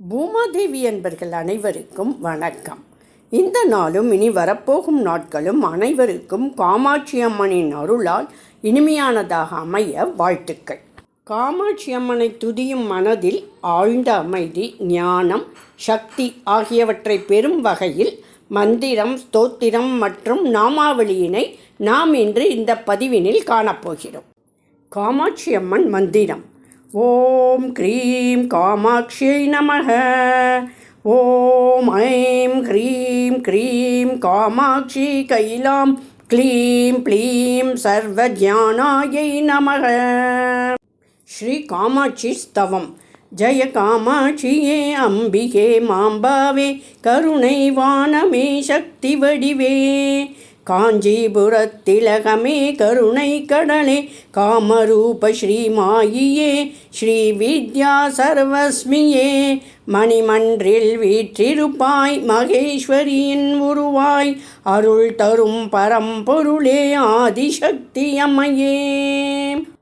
பூமாதேவி என்பர்கள் அனைவருக்கும் வணக்கம். இந்த நாளும் இனி வரப்போகும் நாட்களும் அனைவருக்கும் காமாட்சி அம்மனின் அருளால் இனிமையானதாக அமைய வாழ்த்துக்கள். காமாட்சி அம்மனை துதியும் மனதில் ஆழ்ந்த அமைதி ஞானம் சக்தி ஆகியவற்றை பெறும் வகையில் மந்திரம் ஸ்தோத்திரம் மற்றும் நாமாவளியினை நாம் இன்று இந்த பதிவினில் காணப்போகிறோம். காமாட்சி அம்மன் மந்திரம். ஓம் க்ரீம் காமாட்சியை நமக ஓம் ஐம் க்ரீம் க்ரீம் காமாட்சி கைலாம் க்ளீம் ப்ளீம் சர்வஜானாயை நமக ஸ்ரீ காமாட்சி ஸ்தவம் ஜெய காமாட்சியே அம்பிகே மாம்பாவே காஞ்சிபுரத்திலகமே கருணை கடலே காமரூப ஸ்ரீமாயியே ஸ்ரீ வித்யா சர்வஸ்மியே. மணிமன்றில் வீற்றிருப்பாய் மகேஸ்வரியின் உருவாய் அருள் தரும் பரம்பொருளே ஆதிசக்தி அம்மையே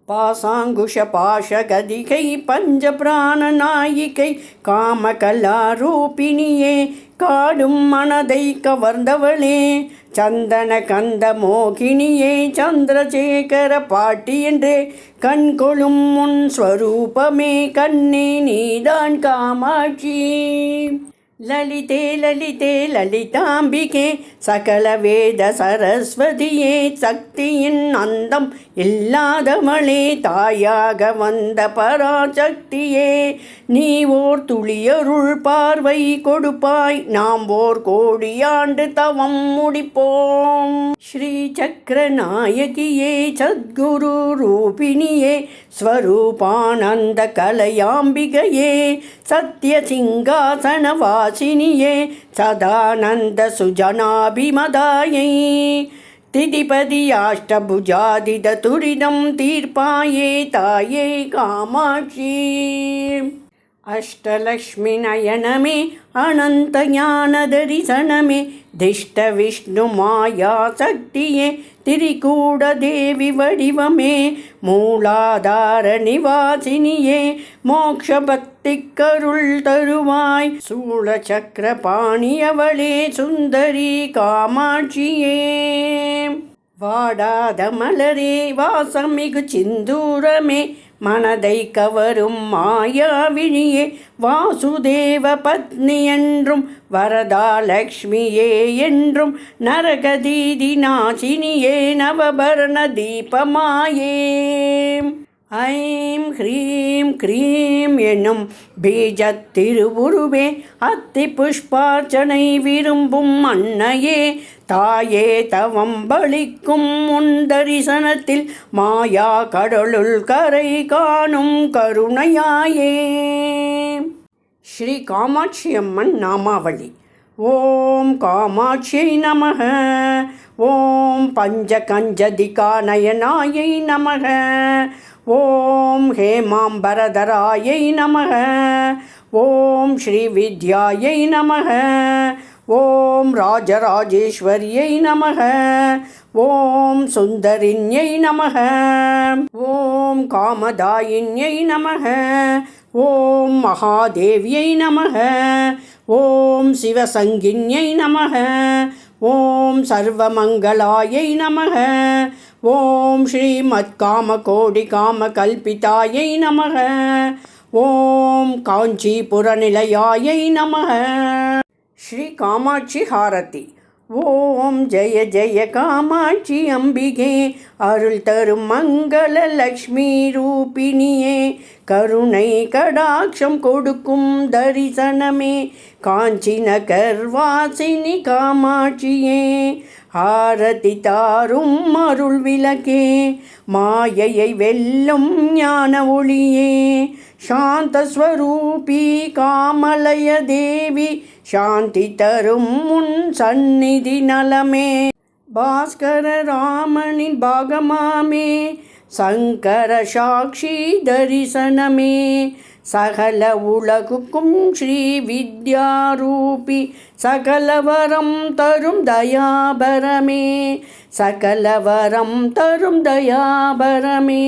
பாசாங்குஷ பாஷகதிகை பஞ்ச பிராண நாயிகை காமகலாரூபிணியே காடும் மனதை கவர்ந்தவளே சந்தன கந்த மோகினியே சந்திரசேகர பாட்டி என்றே கண்கொழும் முன் ஸ்வரூபமே கண்ணே நீதான் காமாட்சி. லலிதே லலிதே லலிதாம்பிகே சகல வேத சரஸ்வதியே சக்தியின் அந்தம் இல்லாதவளே தாயாக வந்த பராசக்தியே நீ ஓர் துளியருள் பார்வை கொடுப்பாய் நாம் ஓர் கோடியாண்டு தவம் முடிப்போம். ஸ்ரீ சக்கர நாயகியே சத்குரு ரூபிணியே स्वरूपानन्दकलयाम्बिगये सत्यसिंहासनवासिनिये सदानन्दसुजनाभिमदायै। तिदिपदि अष्टभुजादिदतुरिदं तीर्पाये तायै कामाक्षी। अष्टलक्ष्मिनयन मे अनन्तज्ञानदरिसन मे धिष्ठविष्णुमायासक्तिये தீர்ப்பாயே திரிகூட தேவி வடிவமே மூலாதார நிவாசினியே மோக்ஷ பக்தி கருள் தருவாய். சூழ சக்கர பாணியவளே சுந்தரி காமாட்சியே. வாடாத மலரே வாசமிகு சிந்தூரமே மனதை கவரும் மாயாவினியே வாசுதேவ பத்னி என்றும் வரதாலக்ஷ்மியே என்றும் நரகதீதி நாசினியே நவபரண தீபமாயே. ஐம் ஹ்ரீம் க்ரீம் எனும் பீஜத்திருவுருவே அத்தி புஷ்பார்ச்சனை விரும்பும் அன்னையே தாயே தவம் பலிக்கும் உன் தரிசனத்தில் மாயா கடலுள் கரை காணும் கருணையாயே. ஸ்ரீ காமாட்சி அம்மன் நாமாவளி. ஓம் காமாட்சியை நமக. ஓம் பஞ்ச கஞ்சதிகா நயனாயை நமக. ஓம் ஹேமாம்பரதராயை நமக. ஓம் ஸ்ரீ வித்யாயை நமக. ஓம் ராஜராஜேஸ்வரியை நமக. ஓம் சுந்தரிண்யை நமக. ஓம் காமதாயின்யை நமக. ஓம் மகாதேவியை நமக. ஓம் சிவசங்கின்யை நமக. ஓம் சர்வமங்களாயை நமக. ஓம் ஸ்ரீமத் காம கோடி காம கல்பிதாயை நமக. ஓம் காஞ்சிபுரநிலையாயை நமக. ஸ்ரீ காமாட்சி ஹாரதி. ஓம் ஜெய ஜெய காமாட்சி அம்பிகே. அருள் தரும் மங்கள லக்ஷ்மி ரூபிணியே. கருணை கடாட்சம் கொடுக்கும் தரிசனமே. காஞ்சி நகர் வாசினி காமாட்சியே. ஆரதி தாரும் அருள் விளக்கே மாயையை வெல்லும் ஞான ஒளியே. சாந்தஸ்வரூபி காமலய தேவி சாந்தி தரும் முன் சந்நிதி நலமே. பாஸ்கர ராமனின் பாகமாமே சங்கர சாட்சி தரிசனமே. சகல உலகுக்கும் ஸ்ரீ வித்யாரூபி சகலவரம் தரும் தயாபரமே சகலவரம் தரும் தயாபரமே.